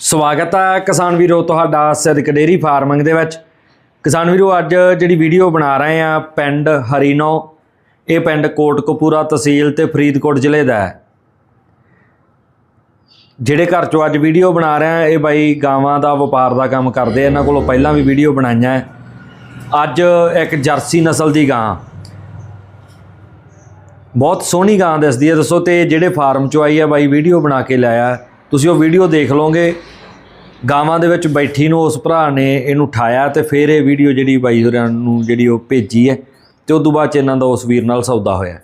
ਸਵਾਗਤ ਹੈ ਕਿਸਾਨ ਵੀਰੋ ਤੁਹਾਡਾ ਸਿੱਧਕ ਡੇਰੀ ਫਾਰਮਿੰਗ ਦੇ ਵਿੱਚ। ਕਿਸਾਨ ਵੀਰੋ, ਅੱਜ ਜਿਹੜੀ ਵੀਡੀਓ ਬਣਾ ਰਹੇ ਆ ਪਿੰਡ ਹਰੀਨੋ, ਇਹ ਪਿੰਡ ਕੋਟਕਪੂਰਾ ਤਹਿਸੀਲ ਤੇ ਫਰੀਦਕੋਟ ਜ਼ਿਲ੍ਹੇ ਦਾ ਹੈ। ਜਿਹੜੇ ਘਰ ਚੋਂ ਅੱਜ ਵੀਡੀਓ ਬਣਾ ਰਹੇ ਆ, ਇਹ ਬਾਈ ਗਾਵਾਂ ਦਾ ਵਪਾਰ ਦਾ ਕੰਮ ਕਰਦੇ ਇਹਨਾਂ ਕੋਲੋਂ ਪਹਿਲਾਂ ਵੀ ਵੀਡੀਓ ਬਣਾਈਆਂ ਹੈ। ਅੱਜ ਇੱਕ ਜਰਸੀ ਨਸਲ ਦੀ ਗਾਂ। ਬਹੁਤ ਸੋਹਣੀ ਗਾਂ ਦਿਸਦੀ ਹੈ, ਦੱਸੋ ਤੇ ਜਿਹੜੇ ਫਾਰਮ ਚੋਂ ਆਈ ਹੈ ਬਾਈ, ਵੀਡੀਓ ਬਣਾ ਕੇ ਲਾਇਆ ਤੁਸੀਂ ਉਹ ਵੀਡੀਓ ਦੇਖ ਲਓਗੇ। ਗਾਵਾਂ ਦੇ ਵਿੱਚ ਬੈਠੀ ਨੂੰ ਉਸ ਭਰਾ ਨੇ ਇਹਨੂੰ ਉਠਾਇਆ ਤੇ ਫਿਰ ਇਹ ਵੀਡੀਓ ਜਿਹੜੀ ਬਾਈ ਹੋਰਾਂ ਨੂੰ ਜਿਹੜੀ ਉਹ ਭੇਜੀ ਹੈ ਤੇ ਉਸ ਤੋਂ ਬਾਅਦ ਚ ਇਹਨਾਂ ਦਾ ਉਸ ਵੀਰ ਨਾਲ ਸੌਦਾ ਹੋਇਆ।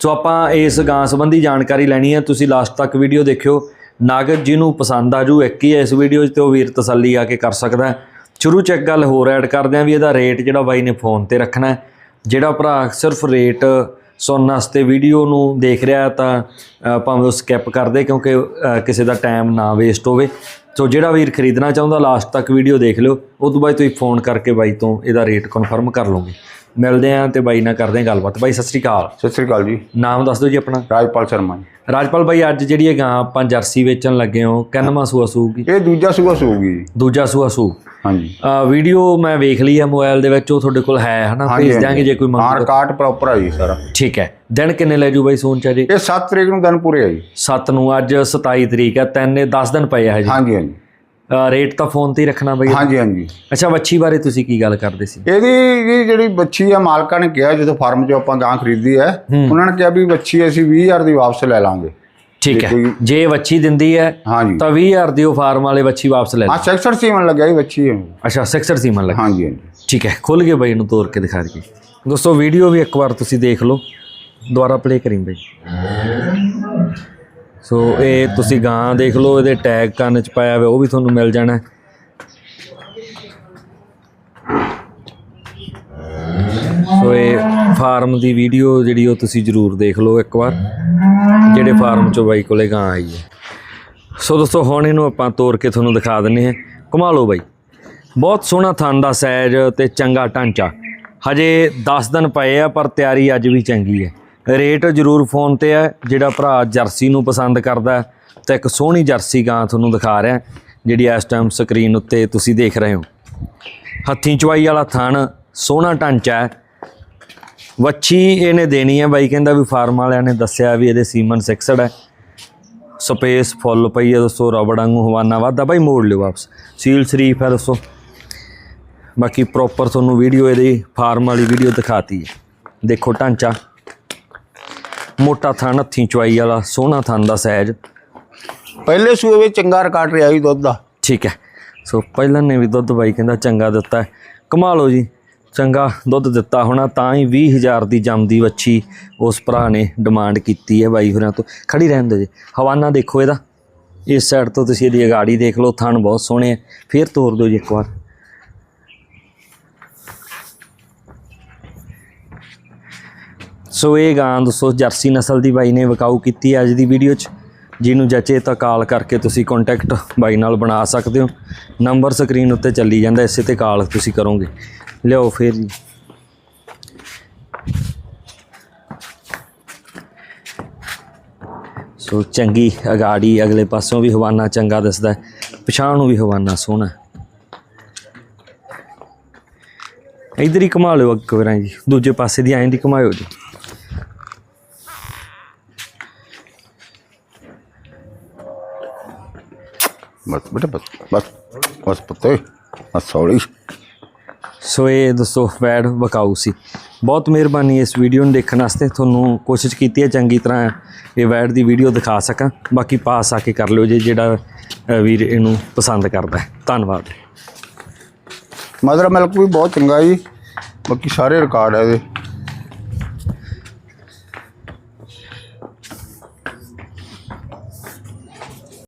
ਸੋ ਆਪਾਂ ਇਸ ਗਾਂ ਸੰਬੰਧੀ ਜਾਣਕਾਰੀ ਲੈਣੀ ਹੈ। ਤੁਸੀਂ ਲਾਸਟ ਤੱਕ ਵੀਡੀਓ ਦੇਖਿਓ। ਨਾਗਰ ਨੂੰ ਪਸੰਦ ਆ ਜੂ, ਇੱਕ ਹੀ ਹੈ ਇਸ ਵੀਡੀਓ 'ਚ ਤੇ ਉਹ ਵੀਰ ਤਸੱਲੀ ਆ ਕੇ ਕਰ ਸਕਦਾ ਸ਼ੁਰੂ ਚ ਇੱਕ ਗੱਲ ਹੋਰ ਐਡ ਕਰਦੇ ਆਂ ਵੀ ਇਹਦਾ ਰੇਟ ਜਿਹੜਾ ਬਾਈ ਨੇ ਫੋਨ ਤੇ ਰੱਖਣਾ ਜਿਹੜਾ ਭਰਾ ਸਿਰਫ ਰੇਟ ਸੁਣਨ ਵਾਸਤੇ ਵੀਡੀਓ ਨੂੰ ਦੇਖ ਰਿਹਾ ਤਾਂ ਭਾਵੇਂ ਉਹ ਸਕਿਪ ਕਰ ਦੇ ਕਿਉਂਕਿ ਕਿਸੇ ਦਾ ਟਾਈਮ ਨਾ ਵੇਸਟ ਹੋਵੇ। ਸੋ ਜਿਹੜਾ ਵੀਰ ਖਰੀਦਣਾ ਚਾਹੁੰਦਾ ਲਾਸਟ ਤੱਕ ਵੀਡੀਓ ਦੇਖ ਲਿਓ। ਉਸ ਤੋਂ ਬਾਅਦ ਤੁਸੀਂ ਫੋਨ ਕਰਕੇ ਬਾਈ ਤੋਂ ਇਹਦਾ ਰੇਟ ਕਨਫਰਮ ਕਰ ਲਓਗੇ। ਮਿਲਦੇ ਆਂ ਤੇ ਬਾਈ ਨਾਲ ਕਰਦੇ ਆਂ ਗੱਲਬਾਤ। ਬਾਈ ਸਤਿ ਸ੍ਰੀ ਅਕਾਲ। ਸਤਿ ਸ੍ਰੀ ਅਕਾਲ ਜੀ। ਨਾਮ ਦੱਸ ਦਿਓ ਜੀ ਆਪਣਾ। ਰਾਜਪਾਲ ਸ਼ਰਮਾ ਜੀ। ਰਾਜਪਾਲ ਬਾਈ ਅੱਜ ਜਿਹੜੀ ਇਹ ਗਾਂ ਆਪਾਂ ਜਰਸੀ ਵੇਚਣ ਲੱਗੇ ਹਾਂ ਕਿੰਨਵਾਂ ਸੂਆ ਸੂਗੀ ਇਹ ਦੂਜਾ ਸੂਆ ਸੂਗੀ ਦੂਜਾ ਸੂਆ ਸੂ ਹਾਂਜੀ। ਆ ਵੀਡੀਓ ਮੈਂ ਵੇਖ ਲਈ ਹੈ ਮੋਬਾਈਲ ਦੇ ਵਿੱਚ ਉਹ ਤੁਹਾਡੇ ਕੋਲ ਹੈ ਹਨਾ? ਭੇਜ ਦਿਆਂਗੇ ਜੇ ਕੋਈ ਹਾਂ ਮੰਗ ਰਿਕਾਰਡ ਪ੍ਰੋਪਰ ਆ ਜੀ ਸਾਰਾ। ਠੀਕ ਹੈ। ਦਿਨ ਕਿੰਨੇ ਲੈ ਜੂ ਬਾਈ ਸੋਨ ਚ ਜੀ ਇਹ 7 ਤਰੀਕ ਨੂੰ ਦਿਨ ਪੂਰੇ ਆ ਜੀ। 7 ਨੂੰ ਅੱਜ 27 ਤਰੀਕ ਹੈ ਤਿੰਨ 10 ਦਿਨ ਪਏ ਆ ਜੀ ਹਾਂਜੀ ਹਾਂਜੀ। ਰੇਟ ਤਾਂ ਫੋਨ ਤੇ ਹੀ ਰੱਖਣਾ ਬਈ। ਹਾਂਜੀ ਹਾਂਜੀ। ਅੱਛਾ ਵੱਛੀ ਬਾਰੇ ਤੁਸੀਂ ਕੀ ਗੱਲ ਕਰਦੇ ਸੀ? ਇਹਦੀ ਜਿਹੜੀ ਬੱਚੀ ਆ ਮਾਲਕਾਂ ਨੇ ਕਿਹਾ ਜਦੋਂ ਫਾਰਮ 'ਚੋਂ ਆਪਾਂ ਗਾਂ ਖਰੀਦੀ ਹੈ ਉਹਨਾਂ ਨੇ ਕਿਹਾ ਵੀ ਬੱਚੀ ਅਸੀਂ 20000 ਦੀ ਵਾਪਸ ਲੈ ਲਾਂਗੇ। ਠੀਕ ਹੈ। ਜੇ। ਵੱਛੀ ਦਿੰਦੀ ਹੈ ਹਾਂਜੀ। ਤਾਂ 20000 ਦੀ ਉਹ ਫਾਰਮ ਵਾਲੇ ਵੱਛੀ ਵਾਪਸ ਲੈ ਹਾਂ ਲੈ 66 ਸੀਮਨ ਲੱਗਿਆ ਜੀ ਬੱਚੀ ਹੈ। ਅੱਛਾ 66 ਸੀਮਨ ਲੱਗ ਹਾਂਜੀ ਠੀਕ ਹੈ ਖੁੱਲ ਕੇ ਬਾਈ ਨੂੰ ਤੋੜ ਕੇ ਦਿਖਾ ਦਈਏ ਦੋਸਤੋ ਵੀਡੀਓ ਵੀ ਇੱਕ ਵਾਰ ਤੁਸੀਂ ਦੇਖ ਲਓ। ਦੁਬਾਰਾ ਪਲੇ ਕਰੀਂ ਬਾਈ। ਸੋ ਇਹ ਤੁਸੀਂ ਗਾਂ ਦੇਖ ਲਓ ਇਹਦੇ ਟੈਗ ਕੰਨ ਚ ਪਾਇਆ ਹੋਇਆ ਉਹ ਵੀ ਤੁਹਾਨੂੰ ਮਿਲ ਜਾਣਾ। ਸੋ ਇਹ ਫਾਰਮ ਦੀ ਵੀਡੀਓ ਜਿਹੜੀ ਉਹ ਤੁਸੀਂ ਜਰੂਰ ਦੇਖ ਲਓ ਇੱਕ ਵਾਰ। ਜਿਹੜੇ ਫਾਰਮ ਚੋਂ ਬਾਈ ਕੋਲੇ ਗਾਂ ਆਈ ਹੈ। ਸੋ ਦੋਸਤੋ, ਹੁਣ ਇਹਨੂੰ ਆਪਾਂ ਤੋੜ ਕੇ ਤੁਹਾਨੂੰ ਦਿਖਾ ਦਿੰਨੇ ਹਾਂ। ਘੁਮਾ ਲਓ ਬਾਈ। ਬਹੁਤ ਸੋਹਣਾ ਥਣ ਦਾ ਸਾਈਜ਼ ਤੇ ਚੰਗਾ ਢਾਂਚਾ। ਹਜੇ 10 ਦਿਨ ਪਏ ਆ, ਪਰ ਤਿਆਰੀ ਅੱਜ ਵੀ ਚੰਗੀ ਹੈ। ਰੇਟ ਜ਼ਰੂਰ ਫੋਨ ਤੇ ਹੈ ਜਿਹੜਾ ਭਰਾ ਜਰਸੀ ਨੂੰ ਪਸੰਦ ਕਰਦਾ ਤਾਂ ਇੱਕ ਸੋਹਣੀ ਜਰਸੀ ਗਾਂ ਤੁਹਾਨੂੰ ਦਿਖਾ ਰਿਹਾ ਜਿਹੜੀ ਇਸ ਟਾਈਮ ਸਕਰੀਨ ਉੱਤੇ ਤੁਸੀਂ ਦੇਖ ਰਹੇ ਹੋ। ਹੱਥੀਂ ਚਵਾਈ ਵਾਲਾ ਥਣ, ਸੋਹਣਾ ਢਾਂਚਾ ਹੈ। ਵੱਛੀ ਇਹਨੇ ਦੇਣੀ ਹੈ ਬਾਈ ਕਹਿੰਦਾ ਵੀ ਫਾਰਮ ਵਾਲਿਆਂ ਨੇ ਦੱਸਿਆ ਵੀ ਇਹਦੇ ਸੀਮਨ 66 ਹੈ। ਸਪੇਸ ਫੁੱਲ ਪਈ ਹੈ ਦੋਸਤੋ ਰਬੜ ਵਾਂਗੂ ਹਵਾਨਾ ਵਾਦਾ ਬਾਈ ਮੋੜ ਲਿਓ ਵਾਪਸ। ਸੀਲ ਸ਼ਰੀਫ ਹੈ ਦੋਸਤੋ ਬਾਕੀ ਪ੍ਰੋਪਰ ਤੁਹਾਨੂੰ ਵੀਡੀਓ ਇਹਦੀ ਫਾਰਮ ਵਾਲੀ ਵੀਡੀਓ ਦਿਖਾਤੀ ਹੈ। ਦੇਖੋ ਢਾਂਚਾ। ਮੋਟਾ ਥਣ ਹੱਥੀਂ ਚਵਾਈ ਵਾਲਾ ਸੋਹਣਾ ਥਣ ਦਾ ਸਾਈਜ਼ ਪਹਿਲੇ ਸੂਏ ਵਿੱਚ ਚੰਗਾ ਰਿਕਾਰਡ ਰਿਹਾ ਜੀ ਦੁੱਧ ਦਾ। ਠੀਕ ਹੈ। ਸੋ ਪਹਿਲਾਂ ਨੇ ਵੀ ਦੁੱਧ ਬਾਈ ਕਹਿੰਦਾ ਚੰਗਾ ਦਿੱਤਾ ਹੈ। ਕਮਾ ਲਓ ਜੀ। ਚੰਗਾ ਦੁੱਧ ਦਿੱਤਾ ਹੋਣਾ, ਤਾਂ ਹੀ 20000 ਦੀ ਜੰਮਦੀ ਵੱਛੀ ਉਸ ਭਰਾ ਨੇ ਡਿਮਾਂਡ ਕੀਤੀ ਹੈ ਬਾਈ ਹੋਰਾਂ ਤੋਂ। ਖੜੀ ਰਹਿਣ ਦਿਓ ਜੀ। ਹਵਾਨਾ ਦੇਖੋ ਇਹਦਾ। ਇਸ ਸਾਈਡ ਤੋਂ ਤੁਸੀਂ ਇਹਦੀ ਅਗਾੜੀ ਦੇਖ ਲਓ, ਥਣ ਬਹੁਤ ਸੋਹਣੇ ਹੈ ਫੇਰ ਤੋਰ ਦਿਓ ਜੀ ਇੱਕ ਵਾਰ। ਸੋ ਇਹ ਗਾਂ ਦੋਸਤੋ ਜਰਸੀ ਨਸਲ ਦੀ ਬਾਈ ਨੇ ਵਿਕਾਊ ਕੀਤੀ ਅੱਜ ਦੀ ਵੀਡੀਓ 'ਚ। ਜਿਹਨੂੰ ਜਚੇ ਤਾਂ ਕਾਲ ਕਰਕੇ ਤੁਸੀਂ ਕੰਟੈਕਟ ਬਾਈ ਨਾਲ ਬਣਾ ਸਕਦੇ ਹੋ। ਨੰਬਰ ਸਕਰੀਨ ਉੱਤੇ ਚੱਲੀ ਜਾਂਦਾ, ਇਸੇ ਤੇ ਕਾਲ ਤੁਸੀਂ ਕਰੋਗੇ। ਲਿਆਓ ਫੇਰ ਜੀ। ਸੋ ਚੰਗੀ ਅਗਾੜੀ ਅਗਲੇ ਪਾਸੋਂ ਵੀ ਹਵਾਨਾ ਚੰਗਾ ਦਿਸਦਾ ਹੈ। ਪਛਾਣ ਨੂੰ ਵੀ ਹਵਾਨਾ ਸੋਹਣਾ ਹੈ। ਹੀ ਘੁਮਾ ਲਿਓ ਅੱਗੇ ਵਰਾਂ ਜੀ। ਦੂਜੇ ਪਾਸੇ ਦੀ ਐਂ ਦੀ ਘੁਮਾਇਓ ਜੀ। ਬਸ ਬੇਟਾ, ਬਸ ਬਸ ਬਸ ਪੁੱਤੇ ਬਸ ਹੌਲੀ ਸੋ ਇਹ ਦੋਸਤੋ ਵੈਡ ਵਕਾਊ ਸੀ। ਬਹੁਤ ਮਿਹਰਬਾਨੀ ਇਸ ਵੀਡੀਓ ਨੂੰ ਦੇਖਣ ਵਾਸਤੇ। ਤੁਹਾਨੂੰ ਕੋਸ਼ਿਸ਼ ਕੀਤੀ ਹੈ ਚੰਗੀ ਤਰ੍ਹਾਂ ਇਹ ਵੈਡ ਦੀ ਵੀਡੀਓ ਦਿਖਾ ਸਕਾਂ। ਬਾਕੀ ਪਾਸ ਆ ਕੇ ਕਰ ਲਿਓ ਜੇ, ਜਿਹੜਾ ਵੀਰ ਇਹਨੂੰ ਪਸੰਦ ਕਰਦਾ ਹੈ। ਧੰਨਵਾਦ। ਮਦਰ ਮਿਲਕ ਵੀ ਬਹੁਤ ਚੰਗਾ ਜੀ। ਬਾਕੀ ਸਾਰੇ ਰਿਕਾਰਡ ਹੈ ਇਹਦੇ।